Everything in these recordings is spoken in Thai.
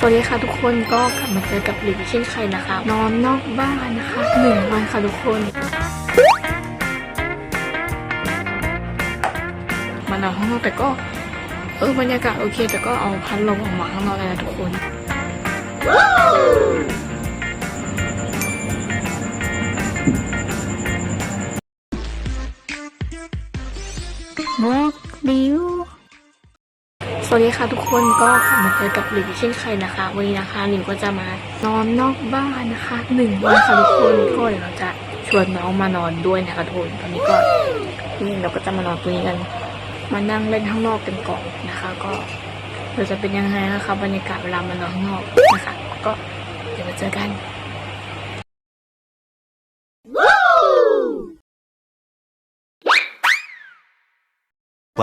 สวัสดีค่ะทุกคนก็กลับมาเจอกับหลิวเช่นเคยนะคะ นอนนอกบ้านนะคะหนึ่งวันค่ะทุกคน มานอนข้างนอกแต่ก็ เออบรรยากาศโอเค แต่ก็เอาพัดลมออกมาข้างนอกเลยนะทุกคนน สวัสดีค่ะทุกคนก็กลับมาเจอกับหลิวเช่นเคยนะคะ วันนี้นะคะหลิวก็จะมานอนนอกบ้านนะคะหนึ่งวันค่ะทุกคนก็เดี๋ยวเราจะชวนน้องมานอนด้วยนะคะทุกคนตอนนี้ก็นี่เราก็จะมานอนตรงนี้กัน มานั่งเล่นข้างนอกกันก่อนนะคะ ก็เราจะเป็นยังไงนะคะบรรยากาศเวลามานอนข้างนอกนะคะ ก็เดี๋ยวมาเจอกัน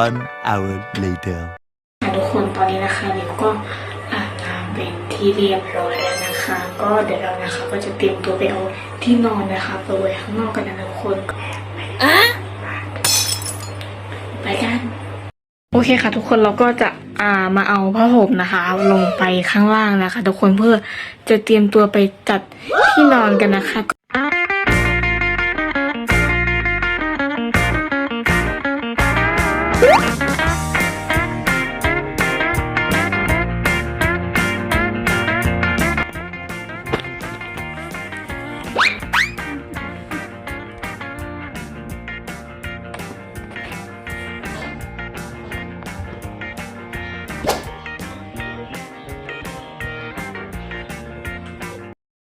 One hour later. ค่ะทุกคนตอนนี้นะคะหลิวก็อาบน้ำเป็นที่เรียบร้อยแล้วนะคะ ก็เดี๋ยวเรานะคะก็จะเตรียมตัวไปเอาที่นอนนะคะไปไว้ข้างนอกกันนะทุกคนไปกันโอเคค่ะ ทุกคนเราก็จะอ่ามาเอาผ้าห่มนะคะ ลงไปข้างล่างนะคะ ทุกคนเพื่อจะเตรียมตัวไปจัดที่นอนกันนะคะ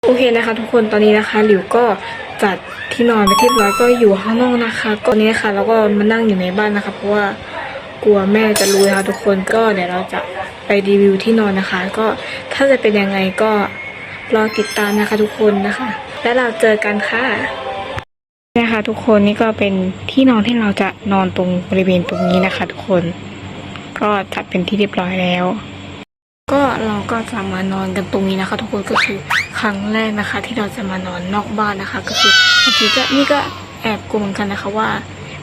โอเคนะคะ ทุกคนตอนนี้นะคะหลิวก็จัดที่นอนไปที่เรียบร้อยก็อยู่ข้างนอกนะคะก็ตอนนี้นะคะเราก็มานั่งอยู่ในบ้านนะคะ เพราะว่ากลัวแม่จะรู้นะคะทุกคนก็เดี๋ยวเราจะไปรีวิวที่นอนนะคะ ก็ถ้าจะเป็นยังไงก็รอติดตามนะคะทุกคนนะคะ แล้วเราเจอกันค่ะนะคะทุกคนนี่ก็เป็นที่นอนที่เราจะนอนตรงบริเวณตรงนี้นะคะ ทุกคน ก็จัดเป็นที่เรียบร้อยแล้ว ก็เราก็จะมานอนกันตรงนี้นะคะ ทุกคนก็คือ รั้งแรกนะคะ ที่เราจะมานอนนอกบ้านนะคะ ก็คือบางทีก็นี่ก็แอบกลัวเหมือนกันนะคะว่า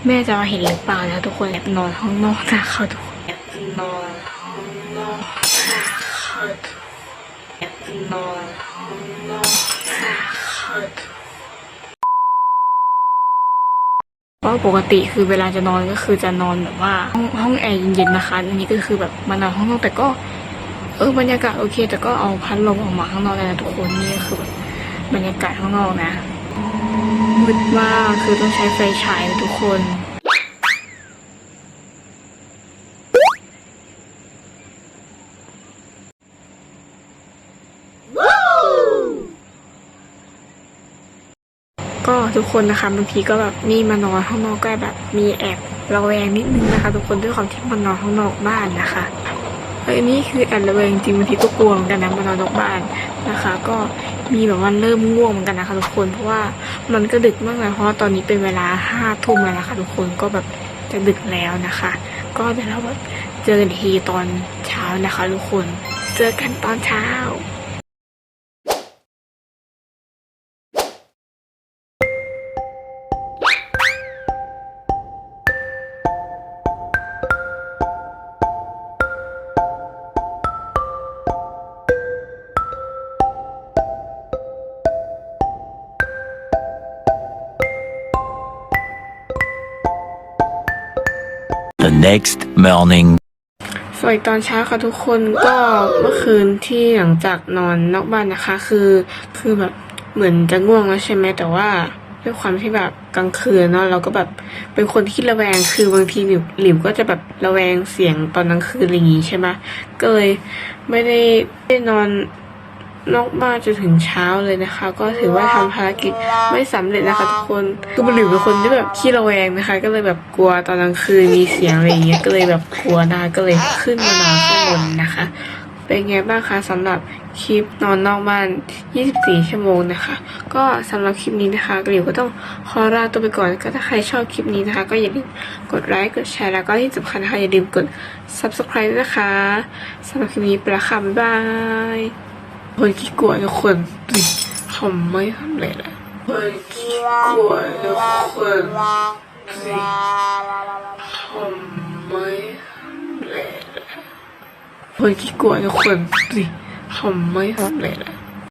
แม่จะมาเห็นหรือเปล่านะทุกคนแอบนอนห้องนอกนะคะทุกคนแอบนอนห้องนอกนะคะแอบนอนห้องนอกนะคะกคนเพราะปกติคือเวลาจะนอนก็คือจะนอนแบบว่าห้องห้องแอร์เย็นๆนะคะอันนี้ก็คือแบบมานอนห้องนอกแต่ก็ เออบรรยากาศโอเค แต่ก็เอาพัดลมออกมาข้างนอกเลยนะทุกคนนี่คือแบบบรรยากาศข้างนอกนะมืดมากคือต้องใช้ไฟฉายทุกคนก็ทุกคนนะคะบางทีก็แบบมีมานอนข้างนอกก็แบบมีแอบระแวงนิดนึงนะคะ ทุกคนด้วยความที่มานอนข้างนอกบ้านนะคะ เอ้ยนี่คือแอบระเวงจริงบางทีก็กลัวเหมือนกันนะมานอนนอกบ้านนะคะ ก็มีแบบว่าเริ่มง่วงเหมือนกันนะคะทุกคนเพราะว่ามันก็ดึกมากเลยเพราะตอนนี้เป็นเวลาห้าทุ่มแล้วนะคะทุกคนก็แบบจะดึกแล้วนะคะ ก็เดี๋ยวเราแบบเจอกันทีตอนเช้านะคะทุกคน เจอกันตอนเช้า next morning. สวัสดีตอนเช้าค่ะทุกคนก็เมื่อคืนที่หลังจากนอนนอกบ้านนะคะ คือคือแบบเหมือนจะง่วงแล้วใช่ไหมแต่ว่าด้วยความที่แบบกลางคืนเนาะเราก็แบบเป็นคนที่ระแวงคือบางทีหลิวหลิวก็จะแบบระแวงเสียงตอนกลางคืนอะไรอย่างงี้ใช่ไหมก็เลยไม่ได้ไม่ได้นอน นอกบ้านจนถึงเช้าเลยนะคะ ก็ถือว่าทำภารกิจไม่สำเร็จนะคะทุกคนคือหลิวเป็นคนที่แบบขี้ระแวงนะคะ ก็เลยแบบกลัวตอนกลางคืนมีเสียงอะไรอย่างเงี้ยก็เลยแบบกลัวได้ก็เลยขึ้นมานอนข้างบนนะคะ เป็นไงบ้างคะสำหรับคลิปนอนนอกบ้าน 24 ชั่วโมงนะคะ ก็สำหรับคลิปนี้นะคะกลิวก็ต้องขอลาตัวไปก่อนก็ถ้าใครชอบคลิปนี้นะคะ ก็อย่าลืมกดไลค์กดแชร์แล้วก็ที่สำคัญนะคะอย่าลืมกด subscribe นะคะสำหรับคลิปนี้ไปและค่ะบ๊ายบาย คนขี้กลัวทุกคนอุ๊ยทำไม่ทำเลยนะคนขี้กลัวทุกคนอุ๊ยทำไม่ทำเลยนะคนขี้กลัวทุกคนสิทผมไม่ทำเลยนะ